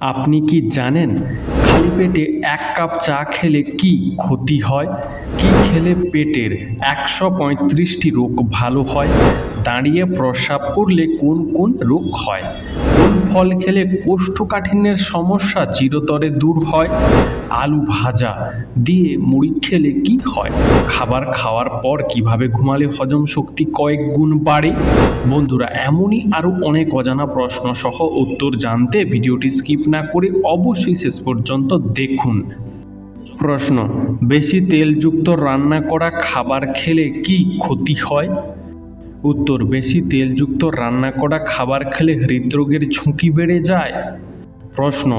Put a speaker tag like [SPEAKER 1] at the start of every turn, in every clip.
[SPEAKER 1] আপনি কি জানেন খালি পেটে এক কাপ চা খেলে কি ক্ষতি হয়? কি খেলে পেটের একশো পঁয়ত্রিশটি রোগ ভালো হয়? দাঁড়িয়ে প্রস্রাব করলে কোন কোন রোগ হয়? কোন ফল খেলে কোষ্ঠকাঠিন্যের সমস্যা চিরতরে দূর হয়? আলু ভাজা দিয়ে মুড়ি খেলে কি হয়? খাবার খাওয়ার পর কীভাবে ঘুমালে হজম শক্তি কয়েক গুণ বাড়ে? বন্ধুরা, এমনই আরও অনেক অজানা প্রশ্ন সহ উত্তর জানতে ভিডিওটি স্কিপ না করে অবশ্যই শেষ পর্যন্ত দেখুন। প্রশ্ন, বেশি তেলযুক্ত রান্না করা খাবার খেলে কি ক্ষতি হয়? উত্তর, বেশি তেলযুক্ত রান্না করা খাবার খেলে হৃদরোগের ঝুঁকি বেড়ে যায়। প্রশ্ন,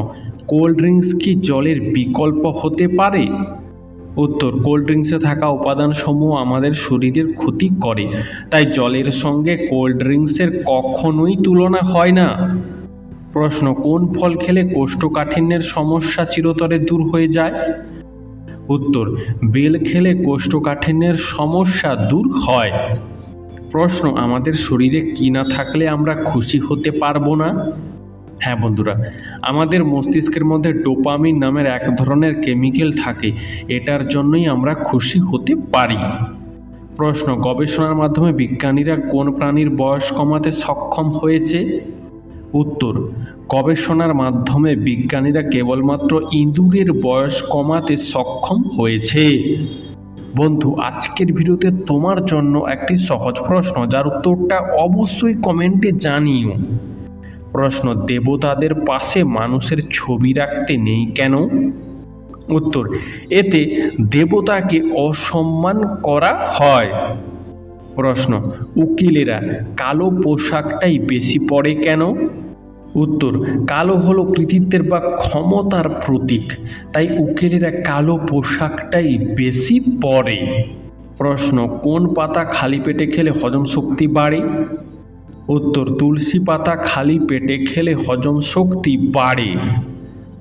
[SPEAKER 1] কোল্ড ড্রিঙ্কস কি জলের বিকল্প হতে পারে? উত্তর, কোল্ড ড্রিঙ্কসে থাকা উপাদানসমূহ আমাদের শরীরের ক্ষতি করে, তাই জলের সঙ্গে কোল্ড ড্রিঙ্কসের কখনোই তুলনা হয় না। প্রশ্ন, কোন ফল খেলে কোষ্ঠকাঠিন্যের সমস্যা চিরতরে দূর হয়ে যায়? উত্তর, বেল খেলে কোষ্ঠকাঠিন্যের সমস্যা দূর হয়। প্রশ্ন, আমাদের শরীরে কি না থাকলে আমরা খুশি হতে পারব না? হ্যাঁ বন্ধুরা, আমাদের মস্তিষ্কের মধ্যে ডোপামিন নামের এক ধরনের কেমিক্যাল থাকে, এটার জন্যই আমরা খুশি হতে পারি। প্রশ্ন, গবেষণার মাধ্যমে বিজ্ঞানীরা কোন প্রাণীর বয়স কমাতে সক্ষম হয়েছে? উত্তর, গবেষণার মাধ্যমে বিজ্ঞানীরা কেবলমাত্র ইঁদুরের বয়স কমাতে সক্ষম হয়েছে। বন্ধু, আজকের ভিডিওতে তোমার জন্য একটি সহজ প্রশ্ন, যার উত্তরটা অবশ্যই কমেন্টে জানিও। প্রশ্ন, দেবতাদের পাশে মানুষের ছবি রাখতে নেই কেন? উত্তর, এতে দেবতাকে অসম্মান করা হয়। প্রশ্ন, উকিলেরা কালো পোশাকটাই বেশি পরে কেন? উত্তর, কালো হলো কৃতিত্বের বা ক্ষমতার প্রতীক, তাই উকিলেরা কালো পোশাকটাই বেশি পরে। প্রশ্ন, কোন পাতা খালি পেটে খেলে হজম শক্তি বাড়ে? উত্তর, তুলসী পাতা খালি পেটে খেলে হজম শক্তি বাড়ে।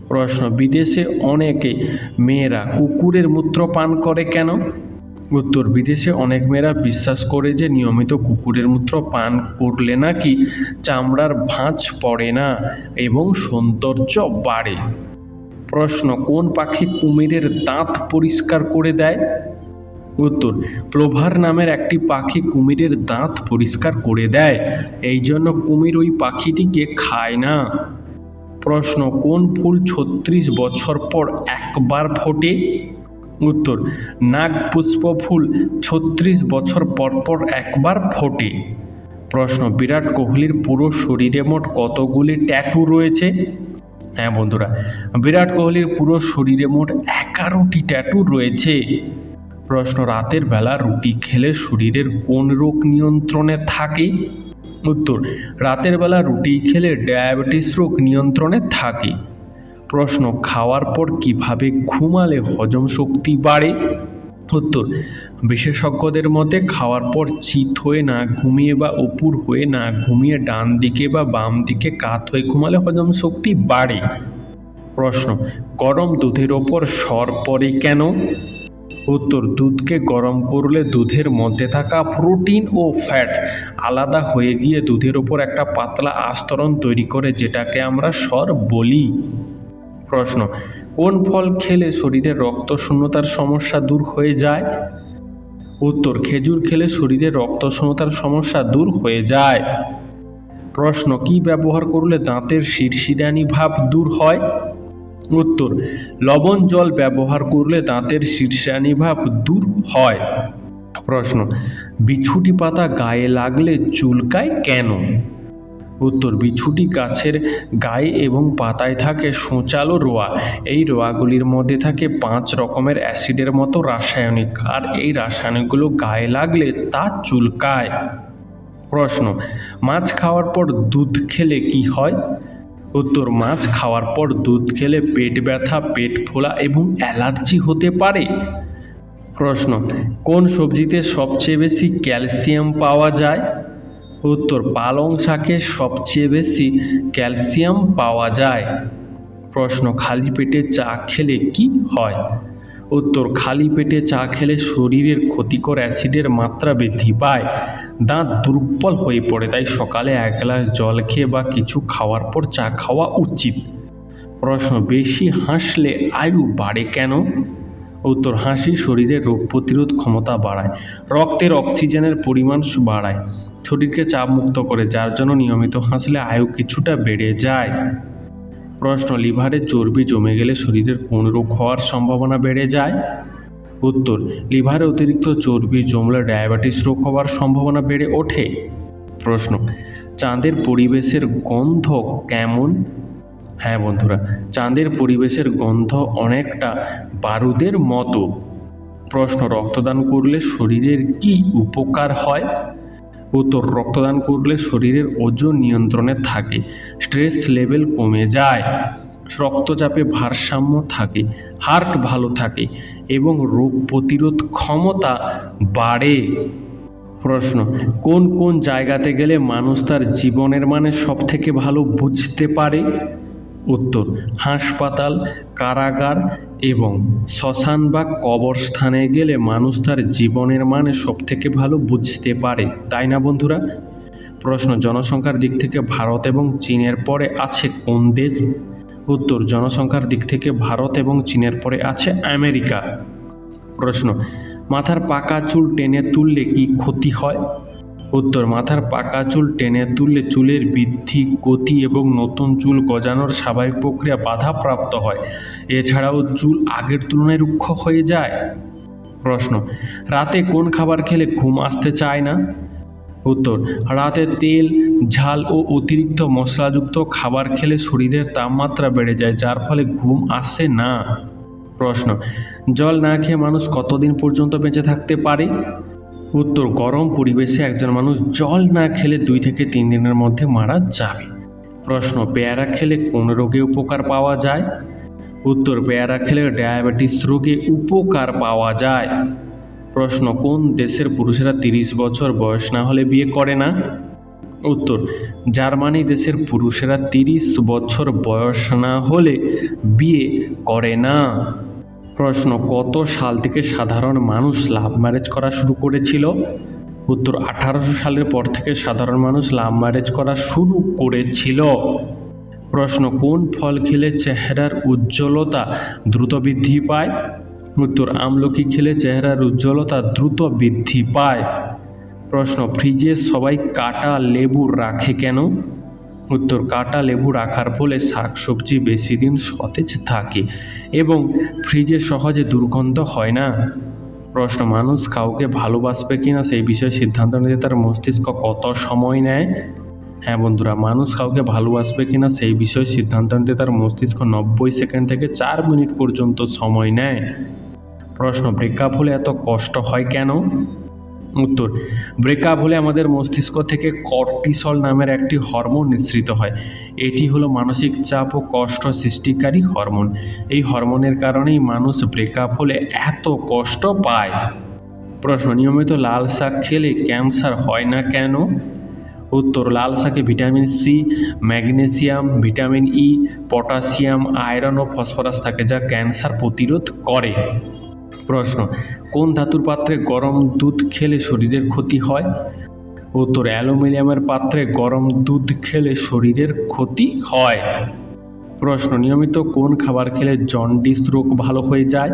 [SPEAKER 1] প্রশ্ন, বিদেশে অনেকে মেয়েরা কুকুরের মূত্র পান করে কেন? উত্তর বিদেশে অনেক মেয়েরা বিশ্বাস করে যে নিয়মিত কুকুরের মূত্র পান করলে নাকি চামড়ার ভাঁজ পড়ে না এবং সৌন্দর্য বাড়ে। প্রশ্ন, কোন পাখি কুমিরের দাঁত পরিষ্কার করে দেয়? উত্তর, প্রভার নামের একটি পাখি কুমিরের দাঁত পরিষ্কার করে দেয়, এই জন্য কুমির ওই পাখিটিকে খায় না। প্রশ্ন, কোন ফুল ছত্রিশ বছর পর একবার ফোটে? উত্তর নাগপুষ্প ফুল ছত্রিশ বছর পর পর একবার ফোটে। প্রশ্ন, বিরাট কোহলির পুরো শরীরে মোট কতগুলি ট্যাটু রয়েছে? হ্যাঁ বন্ধুরা, বিরাট কোহলির পুরো শরীরে মোট এগারোটি ট্যাটু রয়েছে। প্রশ্ন, রাতের বেলা রুটি খেলে শরীরের কোন রোগ নিয়ন্ত্রণে থাকে? উত্তর, রাতের বেলা রুটি খেলে ডায়াবেটিস রোগ নিয়ন্ত্রণে থাকে। প্রশ্ন, খাওয়ার পর কীভাবে ঘুমালে হজম শক্তি বাড়ে? উত্তর, বিশেষজ্ঞদের মতে খাওয়ার পর চিত হয়ে না ঘুমিয়ে বা উপুর হয়ে না ঘুমিয়ে ডান দিকে বা বাম দিকে কাত হয়ে ঘুমালে হজম শক্তি বাড়ে। প্রশ্ন, গরম দুধের ওপর সর পড়ে কেন? উত্তর, দুধকে গরম করলে দুধের মধ্যে থাকা প্রোটিন ও ফ্যাট আলাদা হয়ে গিয়ে দুধের ওপর একটা পাতলা আস্তরণ তৈরি করে যেটাকে আমরা স্বর বলি। প্রশ্ন, কোন ফল খেলে শরীরে রক্ত শূন্যতার সমস্যা দূর হয়ে যায়? উত্তর, খেজুর খেলে শরীরে রক্ত শূন্যতার সমস্যা দূর হয়ে যায়। প্রশ্ন, কি ব্যবহার করলে দাঁতের শিরশিরানি ভাব দূর হয়? উত্তর, লবণ জল ব্যবহার করলে দাঁতের শীর্ষানি ভাব দূর হয়। প্রশ্ন বিছুটি পাতা গায়ে লাগলে চুলকায় কেন? উত্তর, বিছুটি গাছের গায়ে এবং পাতায় থাকে সোঁচালো রোয়া। এই রোয়াগুলির মধ্যে থাকে পাঁচ রকমের অ্যাসিডের মতো রাসায়নিক। আর এই রাসায়নিকগুলো গায়ে লাগলে তা চুলকায়। প্রশ্ন, মাছ খাওয়ার পর দুধ খেলে কি হয়? উত্তর, মাছ খাওয়ার পর দুধ খেলে পেট ব্যথা, পেট ফোলা এবং অ্যালার্জি হতে পারে। প্রশ্ন, কোন সবজিতে সবচেয়ে বেশি ক্যালসিয়াম পাওয়া যায়? উত্তর, পালং শাকে সবচেয়ে বেশি ক্যালসিয়াম পাওয়া যায়। প্রশ্ন, খালি পেটে চা খেলে কি হয়? উত্তর, খালি পেটে চা খেলে শরীরের ক্ষতিকর অ্যাসিডের মাত্রা বৃদ্ধি পায়। দাঁত দুর্বল হয়ে পড়ে, তাই সকালে এক গ্লাস জল খেয়ে বা কিছু খাওয়ার পর চা খাওয়া উচিত। প্রশ্ন, বেশি হাসলে আয়ু বাড়ে কেন? উত্তর হাসি শরীরের রোগ প্রতিরোধ ক্ষমতা বাড়ায়, রক্তের অক্সিজেনের পরিমাণ বাড়ায়। শরীরকে চাপমুক্ত করে, যার জন্য নিয়মিত হাসলে আয়ু কিছুটা বেড়ে যায়। প্রশ্ন, লিভারে চর্বি জমে গেলে শরীরের কোন রোগ হওয়ার সম্ভাবনা বেড়ে যায়? উত্তর, লিভারে অতিরিক্ত চর্বি জমলে ডায়াবেটিস রোগ হওয়ার সম্ভাবনা বেড়ে ওঠে। প্রশ্ন, চাঁদের পরিবেশের গন্ধ কেমন? হ্যাঁ বন্ধুরা, চাঁদের পরিবেশের গন্ধ অনেকটা বারুদের মতো। প্রশ্ন, রক্তদান করলে শরীরের কি উপকার হয়? উত্তর, রক্তদান করলে শরীরের ওজন নিয়ন্ত্রণে থাকে, স্ট্রেস লেভেল কমে যায়, রক্তচাপে ভারসাম্য থাকে, হার্ট ভালো থাকে এবং রোগ প্রতিরোধ ক্ষমতা বাড়ে। প্রশ্ন, কোন কোন জায়গাতে গেলে মানুষ তার জীবনের মানে সব থেকে ভালো বুঝতে পারে? উত্তর, হাসপাতাল, কারাগার এবং শ্মশান বা কবরস্থানে গেলে মানুষ তার জীবনের মানে সব থেকে ভালো বুঝতে পারে, তাই না বন্ধুরা? প্রশ্ন, জনসংখ্যার দিক থেকে ভারত এবং চীনের পরে আছে কোন দেশ? উত্তর, জনসংখ্যার দিক থেকে ভারত এবং চীনের পরে আছে আমেরিকা। প্রশ্ন, মাথার পাকা চুল টেনে তুললে কি ক্ষতি হয়? উত্তর, মাথার পাকা চুল টেনে তুললে চুলের বৃদ্ধি, গতি এবং নতুন চুল গজানোর স্বাভাবিক প্রক্রিয়া বাধাপ্রাপ্ত হয়। এছাড়াও চুল আগের তুলনায় রুক্ষ হয়ে যায়। প্রশ্ন, রাতে কোন খাবার খেলে ঘুম আসতে চায় না? উত্তর, রাতে তেল, ঝাল ও অতিরিক্ত মশলাযুক্ত খাবার খেলে শরীরের তাপমাত্রা বেড়ে যায়, যার ফলে ঘুম আসে না। প্রশ্ন, জল না খেয়ে মানুষ কতদিন পর্যন্ত বেঁচে থাকতে পারে? উত্তর গরম পরিবেশে একজন মানুষ জল না খেলে দুই থেকে তিন দিনের মধ্যে মারা যাবে। প্রশ্ন, পেয়ারা খেলে কোন রোগে উপকার পাওয়া যায়? উত্তর, পেয়ারা খেলে ডায়াবেটিস রোগে উপকার পাওয়া যায়। প্রশ্ন, কোন দেশের পুরুষেরা তিরিশ বছর বয়স না হলে বিয়ে করে না? উত্তর, জার্মানি দেশের পুরুষেরা তিরিশ বছর বয়স না হলে বিয়ে করে না। প্রশ্ন, কত সাল থেকে সাধারণ মানুষ লাভ ম্যারেজ করা শুরু করেছিল? উত্তর, আঠারোশো সালের পর থেকে সাধারণ মানুষ লাভ ম্যারেজ করা শুরু করেছিল। প্রশ্ন, কোন ফল খেলে চেহারার উজ্জ্বলতা দ্রুত বৃদ্ধি পায়? উত্তর, আমলকি খেলে চেহারার উজ্জ্বলতা দ্রুত বৃদ্ধি পায়। প্রশ্ন, ফ্রিজে সবাই কাটা লেবু রাখে কেন? উত্তর কাটা লেবু রাখার ফলে শাকসবজি বেশি দিন সতেজ থাকে এবং ফ্রিজে সহজে দুর্গন্ধ হয় না। প্রশ্ন, মানুষ কাউকে ভালোবাসবে কিনা সেই বিষয়ে সিদ্ধান্ত নিতে তার মস্তিষ্ক কত সময় নেয়? হ্যাঁ বন্ধুরা, মানুষ কাউকে ভালোবাসবে কিনা সেই বিষয়ে সিদ্ধান্ত নিতে তার মস্তিষ্ক নব্বই সেকেন্ড থেকে চার মিনিট পর্যন্ত সময় নেয়। প্রশ্ন ব্রেকআপ হলে এত কষ্ট হয় কেন? উত্তর। ব্রেকআপ হলে আমাদের মস্তিষ্ক থেকে কর্টিসল নামের একটি হরমোন নিঃসৃত হয়। এটি হলো মানসিক চাপ ও কষ্ট সৃষ্টিকারী হরমোন। এই হরমোনের কারণেই মানুষ ব্রেকআপ হলে এত কষ্ট পায়। প্রশ্ন, নিয়মিত লাল শাক খেলে ক্যান্সার হয় না কেন? উত্তর, লাল শাকে vitamin C, magnesium, vitamin E potassium iron ও ফসফরাস থাকে যা ক্যান্সার প্রতিরোধ করে। প্রশ্ন, কোন ধাতুর পাত্রে গরম দুধ খেলে শরীরের ক্ষতি হয়? উত্তর, অ্যালুমিনিয়ামের পাত্রে গরম দুধ খেলে শরীরের ক্ষতি হয়। প্রশ্ন, নিয়মিত কোন খাবার খেলে জন্ডিস রোগ ভালো হয়ে যায়?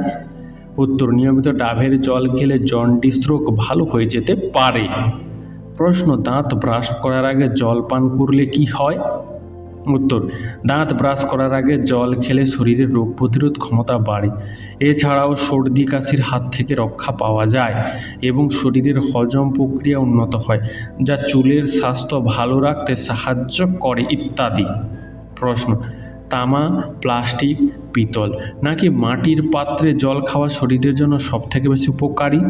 [SPEAKER 1] উত্তর, নিয়মিত ডাবের জল খেলে জন্ডিস রোগ ভালো হয়ে যেতে পারে। প্রশ্ন, দাঁত ব্রাশ করার আগে জল পান করলে কি হয়? উত্তর, দাঁত ব্রাশ করার আগে জল খেলে শরীরের রোগ প্রতিরোধ ক্ষমতা বাড়ে। এছাড়াও সর্দি কাশির হাত থেকে রক্ষা পাওয়া যায় এবং শরীরের হজম প্রক্রিয়া উন্নত হয়, যা চুলের স্বাস্থ্য ভালো রাখতে সাহায্য করে, ইত্যাদি। প্রশ্ন, তামা, প্লাস্টিক, পিতল, নাকি মাটির পাত্রে জল খাওয়া শরীরের জন্য সবথেকে বেশি উপকারী?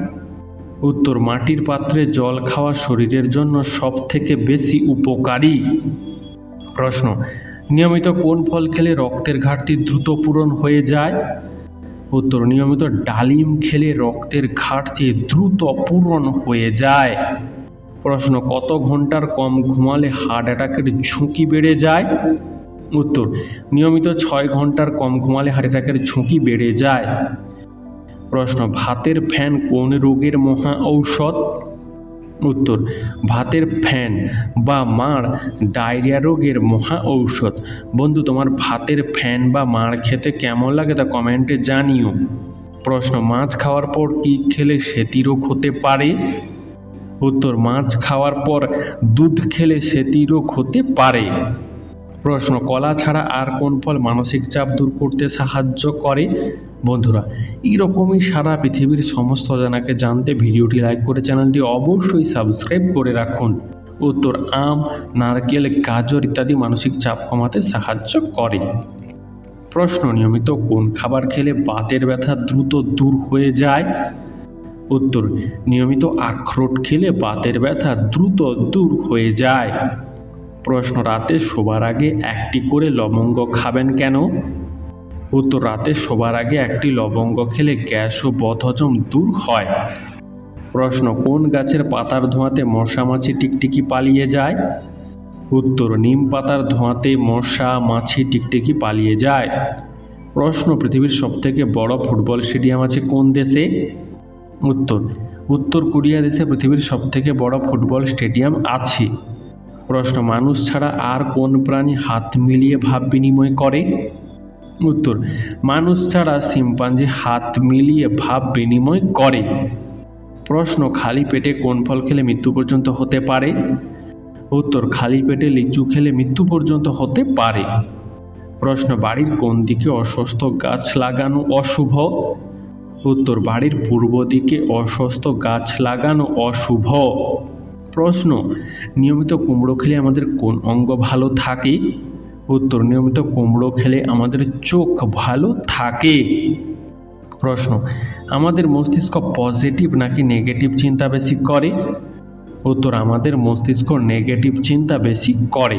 [SPEAKER 1] উত্তর, মাটির পাত্রে জল খাওয়া শরীরের জন্য সবথেকে বেশি উপকারী। প্রশ্ন, নিয়মিত কোন ফল খেলে রক্তের ঘাটতি দ্রুত পূরণ হয়ে যায়? উত্তর, নিয়মিত ডালিম খেলে রক্তের ঘাটতি দ্রুত পূরণ হয়ে যায়। প্রশ্ন, কত ঘণ্টার কম ঘুমালে হার্ট অ্যাটাকের ঝুঁকি বেড়ে যায়? উত্তর, নিয়মিত ছয় ঘণ্টার কম ঘুমালে হার্ট অ্যাটাকের ঝুঁকি বেড়ে যায়। প্রশ্ন, ভাতের ফ্যান কোন রোগের মহা ঔষধ? উত্তর, ভাতের ফ্যান বা মাড় ডায়রিয়া রোগের মহা ঔষধ। বন্ধু, তোমার ভাতের ফ্যান বা মাড় খেতে কেমন লাগে তা কমেন্টে জানিও। প্রশ্ন, মাছ খাওয়ার পর কি খেলে সেতি রোগ হতে পারে? উত্তর, মাছ খাওয়ার পর দুধ খেলে সেতি রোগ হতে পারে। প্রশ্ন, কলা ছাড়া আর কোন ফল মানসিক চাপ দূর করতে সাহায্য করে? বন্ধুরা, এইরকমই সারা পৃথিবীর সমস্ত জানাকে জানতে ভিডিওটি লাইক করে চ্যানেলটি অবশ্যই সাবস্ক্রাইব করে রাখুন। উত্তর, আম, নারকেল, গাজর ইত্যাদি মানসিক চাপ কমাতে সাহায্য করে। প্রশ্ন, নিয়মিত কোন খাবার খেলে বাতের ব্যথা দ্রুত দূর হয়ে যায়? উত্তর, নিয়মিত আখরোট খেলে বাতের ব্যথা দ্রুত দূর হয়ে যায়। প্রশ্ন, রাতে শোবার আগে একটি করে লবঙ্গ খাবেন কেন? উত্তর, রাতে শোবার আগে একটি লবঙ্গ খেলে গ্যাস ও বদহজম দূর হয়। প্রশ্ন, কোন গাছের পাতার ধোঁয়াতে মশা মাছি টিকটিকি পালিয়ে যায়? উত্তর, নিম পাতার ধোঁয়াতে মশা মাছি টিকটিকি পালিয়ে যায়। প্রশ্ন, পৃথিবীর সবথেকে বড় ফুটবল স্টেডিয়াম আছে কোন দেশে? উত্তর উত্তর কোরিয়া দেশে পৃথিবীর সবথেকে বড় ফুটবল স্টেডিয়াম আছে। প্রশ্ন, মানুষ ছাড়া আর কোন প্রাণী হাত মিলিয়ে ভাব বিনিময় করে? উত্তর, মানুষ ছাড়া শিম্পাঞ্জি হাত মিলিয়ে ভাব বিনিময় করে। প্রশ্ন, খালি পেটে কোন ফল খেলে মৃত্যু পর্যন্ত হতে পারে? উত্তর, খালি পেটে লিচু খেলে মৃত্যু পর্যন্ত হতে পারে। প্রশ্ন, বাড়ির কোন দিকে অস্বস্ಥ গাছ লাগানো অশুভ? উত্তর, বাড়ির পূর্ব দিকে অস্বস্ಥ গাছ লাগানো অশুভ। প্রশ্ন নিয়মিত কুমড়ো খেলে আমাদের কোন অঙ্গ ভালো থাকে? উত্তর, নিয়মিত কুমড়ো খেলে আমাদের চোখ ভালো থাকে। প্রশ্ন, আমাদের মস্তিষ্ক পজিটিভ নাকি নেগেটিভ চিন্তা বেশি করে? উত্তর, আমাদের মস্তিষ্ক নেগেটিভ চিন্তা বেশি করে।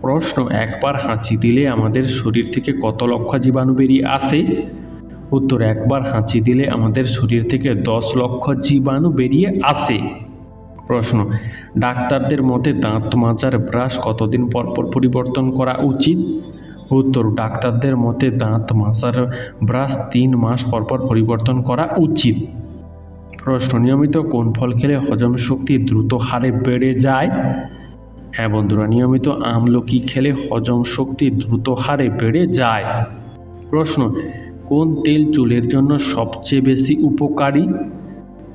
[SPEAKER 1] প্রশ্ন, একবার হাঁচি দিলে আমাদের শরীর থেকে কত লক্ষ জীবাণু বেরিয়ে আসে? উত্তর, একবার হাঁচি দিলে আমাদের শরীর থেকে দশ লক্ষ জীবাণু বেরিয়ে আসে। প্রশ্ন, ডাক্তারদের মতে দাঁত মাজার ব্রাশ কতদিন পর পর পরিবর্তন করা উচিত? উত্তর, ডাক্তারদের মতে দাঁত মাজার ব্রাশ তিন মাস পর পর পরিবর্তন করা উচিত। প্রশ্ন, নিয়মিত কোন ফল খেলে হজম শক্তি দ্রুত হারে বেড়ে যায়? হ্যাঁ বন্ধুরা, নিয়মিত আমলকি খেলে হজম শক্তি দ্রুত হারে বেড়ে যায়। প্রশ্ন, কোন তেল চুলের জন্য সবচেয়ে বেশি উপকারী?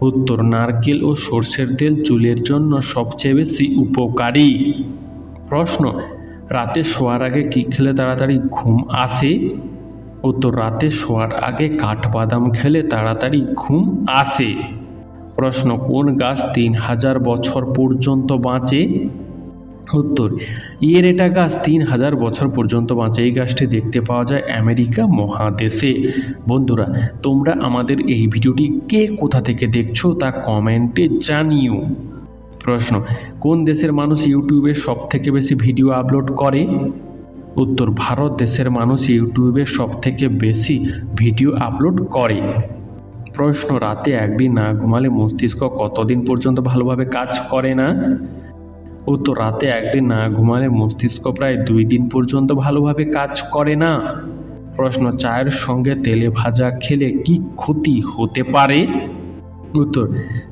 [SPEAKER 1] উত্তর, নারকেল ও সর্ষের তেল চুলের জন্য সবচেয়ে বেশি উপকারী। প্রশ্ন, রাতে শোয়ার আগে কী খেলে তাড়াতাড়ি ঘুম আসে? উত্তর, রাতে শোয়ার আগে কাঠবাদাম খেলে তাড়াতাড়ি ঘুম আসে। প্রশ্ন, কোন গাছ তিন হাজার বছর পর্যন্ত বাঁচে? উত্তর ইয়েরেটা গাছ তিন হাজার বছর পর্যন্ত বাঁচে। এই গাছটি দেখতে পাওয়া যায় আমেরিকা মহাদেশে। বন্ধুরা, তোমরা আমাদের এই ভিডিওটি কে কোথা থেকে দেখছ তা কমেন্টে জানিও। প্রশ্ন, কোন দেশের মানুষ ইউটিউবে সব থেকে বেশি ভিডিও আপলোড করে? উত্তর, ভারত দেশের মানুষ ইউটিউবে সব থেকে বেশি ভিডিও আপলোড করে। প্রশ্ন, রাতে একদিন না ঘুমালে মস্তিষ্ক কতদিন পর্যন্ত ভালোভাবে কাজ করে না? উত্তর রাতে একদিন না ঘুমালে মস্তিষ্ক প্রায় দুই দিন পর্যন্ত ভালোভাবে কাজ করে না। প্রশ্ন, চায়ের সঙ্গে তেলে ভাজা খেলে কি ক্ষতি হতে পারে? উত্তর,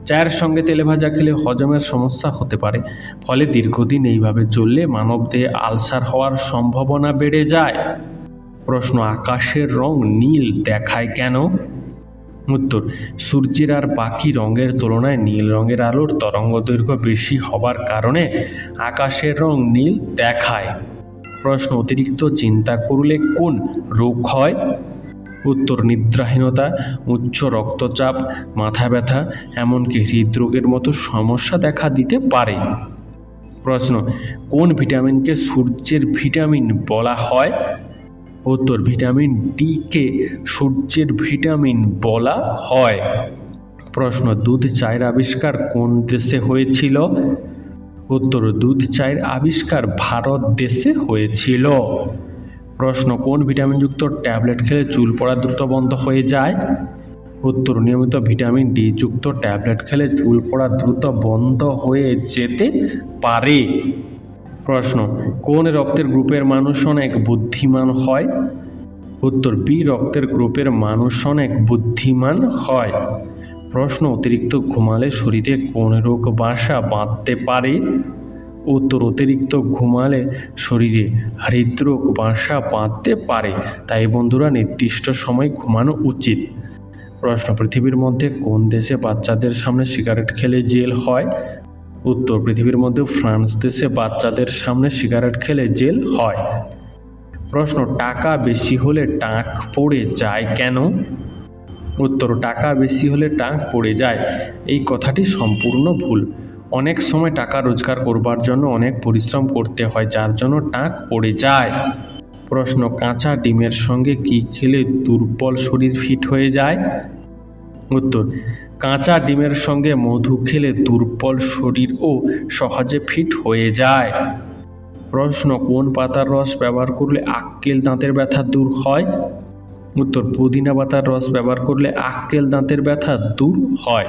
[SPEAKER 1] চায়ের সঙ্গে তেলে ভাজা খেলে হজমের সমস্যা হতে পারে, ফলে দীর্ঘদিন এইভাবে চললে মানবদেহে আলসার হওয়ার সম্ভাবনা বেড়ে যায়। প্রশ্ন, আকাশের রং নীল দেখায় কেন? উত্তর, সূর্যের আর বাকি রঙের তুলনায় নীল রঙের আলোর তরঙ্গ দৈর্ঘ্য বেশি হবার কারণে আকাশের রং নীল দেখায়। প্রশ্ন, অতিরিক্ত চিন্তা করলে কোন রোগ হয়? উত্তর, নিদ্রাহীনতা, উচ্চ রক্তচাপ, মাথা ব্যথা, এমনকি হৃদরোগের মতো সমস্যা দেখা দিতে পারে। প্রশ্ন, কোন ভিটামিনকে সূর্যের ভিটামিন বলা হয়? উত্তর ভিটামিন ডি কে সূর্যের ভিটামিন বলা হয়। প্রশ্ন, দুধ চায়ের আবিষ্কার কোন দেশে হয়েছিল? উত্তর, দুধ চায়ের আবিষ্কার ভারত দেশে হয়েছিল। প্রশ্ন, কোন ভিটামিনযুক্ত ট্যাবলেট খেলে চুল পড়া দ্রুত বন্ধ হয়ে যায়? উত্তর, নিয়মিত ভিটামিন ডি যুক্ত ট্যাবলেট খেলে চুল পড়া দ্রুত বন্ধ হয়ে যেতে পারে। প্রশ্ন, কোন রক্তের গ্রুপের মানুষ অনেক বুদ্ধিমান হয়? উত্তর, বি, রক্তের গ্রুপের মানুষ অনেক বুদ্ধিমান হয়। প্রশ্ন, অতিরিক্ত ঘুমালে শরীরে কোন রোগ বাসা বাঁধতে পারে? উত্তর, অতিরিক্ত ঘুমালে শরীরে হৃদরোগ বাসা বাঁধতে পারে। তাই বন্ধুরা, নির্দিষ্ট সময় ঘুমানো উচিত। প্রশ্ন, পৃথিবীর মধ্যে কোন দেশে বাচ্চাদের সামনে সিগারেট খেলে জেল হয়? উত্তর পৃথিবীর মধ্যে ফ্রান্স দেশে বাচ্চাদের সামনে সিগারেট খেলে জেল হয়। প্রশ্ন, টাকা বেশি হলে টাক পড়ে যায় কেন? উত্তর, টাকা বেশি হলে টাক পড়ে যায়। এই কথাটি সম্পূর্ণ ভুল। অনেক সময় টাকা রোজগার করবার জন্য অনেক পরিশ্রম করতে হয়, যার জন্য টাক পড়ে যায়। প্রশ্ন, কাঁচা ডিমের সঙ্গে কি খেলে দুর্বল শরীর ফিট হয়ে যায়? উত্তর কাঁচা ডিমের সঙ্গে মধু খেলে দুর্বল শরীরও সহজে ফিট হয়ে যায়। প্রশ্ন, কোন পাতার রস ব্যবহার করলে আক্কেল দাঁতের ব্যথা দূর হয়? উত্তর, পুদিনা পাতার রস ব্যবহার করলে আক্কেল দাঁতের ব্যথা দূর হয়।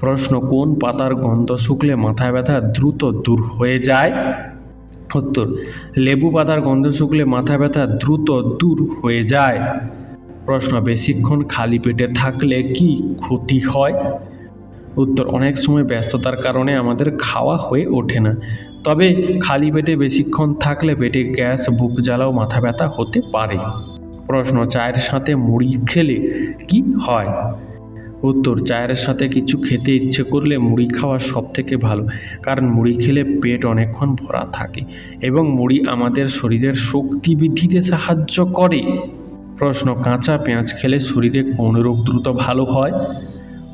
[SPEAKER 1] প্রশ্ন, কোন পাতার গন্ধ শুকলে মাথা ব্যথা দ্রুত দূর হয়ে যায়? উত্তর, লেবু পাতার গন্ধ শুকলে মাথা ব্যথা দ্রুত দূর হয়ে যায়। প্রশ্ন বেশিক্ষণ খালি পেটে থাকলে কি ক্ষতি হয়? উত্তর, অনেক সময় ব্যস্ততার কারণে আমাদের খাওয়া হয়ে ওঠে না। তবে খালি পেটে বেশিক্ষণ থাকলে পেটে গ্যাস, বুক জ্বালা ও মাথা ব্যথা হতে পারে। প্রশ্ন, চায়ের সাথে মুড়ি খেলে কি হয়? উত্তর, চায়ের সাথে কিছু খেতে ইচ্ছে করলে মুড়ি খাওয়া সব থেকে ভালো, কারণ মুড়ি খেলে পেট অনেকক্ষণ ভরা থাকে এবং মুড়ি আমাদের শরীরের শক্তি বৃদ্ধিতে সাহায্য করে। প্রশ্ন, কাঁচা পেঁয়াজ খেলে শরীরে কোন রোগ দ্রুত ভালো হয়?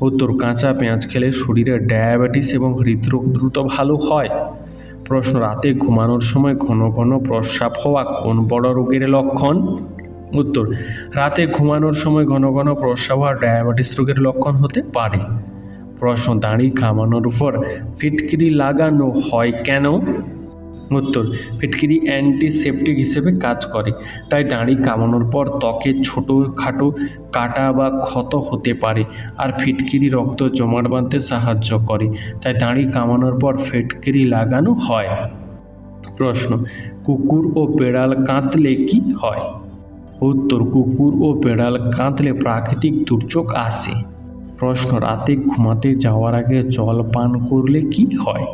[SPEAKER 1] উত্তর, কাঁচা পেঁয়াজ খেলে শরীরে ডায়াবেটিস এবং হৃদরোগ দ্রুত ভালো হয়। প্রশ্ন, রাতে ঘুমানোর সময় ঘন ঘন প্রস্রাব হওয়া কোন বড় রোগের লক্ষণ? উত্তর, রাতে ঘুমানোর সময় ঘন ঘন প্রস্রাব হওয়া ডায়াবেটিস রোগের লক্ষণ হতে পারে। প্রশ্ন, দাঁড়ি কামানোর উপর ফিটকিরি লাগানো হয় কেন? উত্তর, ফিটকিরি অ্যান্টিসেপটিক হিসেবে কাজ করে। তাই দাঁড়ি কামানোর পর ত্বকে ছোটোখাটো কাটা বা ক্ষত হতে পারে আর ফিটকিরি রক্ত জমাট বাঁধতে সাহায্য করে। তাই দাঁড়ি কামানোর পর ফিটকিরি লাগানো হয়। প্রশ্ন, কুকুর ও বেড়াল কাঁদলে কি হয়? উত্তর, কুকুর ও বেড়াল কাঁদলে প্রাকৃতিক দুর্যোগ আসে। প্রশ্ন, রাতে ঘুমাতে যাওয়ার আগে জল পান করলে কি হয়?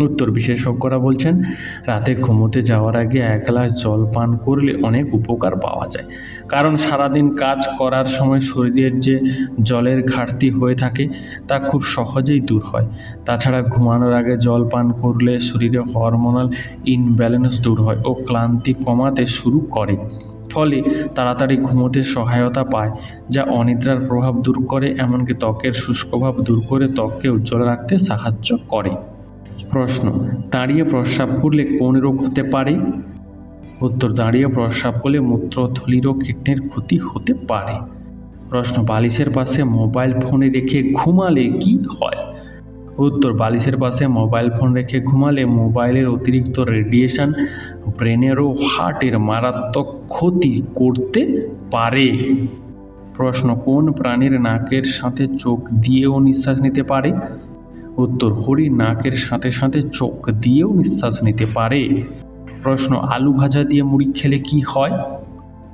[SPEAKER 1] উত্তর বিশেষজ্ঞরা বলছেন, রাতে ঘুমোতে যাওয়ার আগে এক গ্লাস জল পান করলে অনেক উপকার পাওয়া যায়। কারণ সারাদিন কাজ করার সময় শরীরের যে জলের ঘাটতি হয়ে থাকে, তা খুব সহজেই দূর হয়। তাছাড়া ঘুমানোর আগে জল পান করলে শরীরে হরমোনাল ইনব্যালেন্স দূর হয় ও ক্লান্তি কমাতে শুরু করে। ফলে তাড়াতাড়ি ঘুমোতে সহায়তা পায়, যা অনিদ্রার প্রভাব দূর করে, এমনকি ত্বকের শুষ্কভাব দূর করে ত্বককে উজ্জ্বল রাখতে সাহায্য করে। প্রশ্ন, দাঁড়িয়ে প্রস্রাব করলে কোন রোগ হতে পারে? উত্তর, দাঁড়িয়ে প্রস্রাব করলে মূত্রথলির ও কিডনির ক্ষতি হতে পারে। প্রশ্ন, বালিশের পাশে মোবাইল ফোনে রেখে ঘুমালে কি হয়? উত্তর, বালিশের পাশে মোবাইল ফোন রেখে ঘুমালে মোবাইলের অতিরিক্ত রেডিয়েশন ব্রেনের ও হার্টের মারাত্মক ক্ষতি করতে পারে। প্রশ্ন, কোন প্রাণীর নাকের সাথে চোখ দিয়েও নিঃশ্বাস নিতে পারে? উত্তর হরিণ নাকের সাথে সাথে চোখ দিয়েও নিঃশ্বাস নিতে পারে। প্রশ্ন, আলু ভাজা দিয়ে মুড়ি খেলে কি হয়?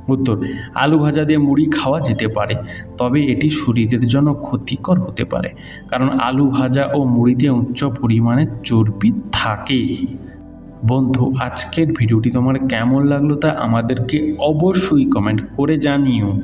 [SPEAKER 1] উত্তর, আলু ভাজা দিয়ে মুড়ি খাওয়া যেতে পারে, তবে এটি শরীরের জন্য ক্ষতিকর হতে পারে, কারণ আলু ভাজা ও মুড়িতে উচ্চ পরিমাণে চর্বি থাকে। বন্ধু, আজকের ভিডিওটি তোমার কেমন লাগল তা আমাদেরকে অবশ্যই কমেন্ট করে জানিও।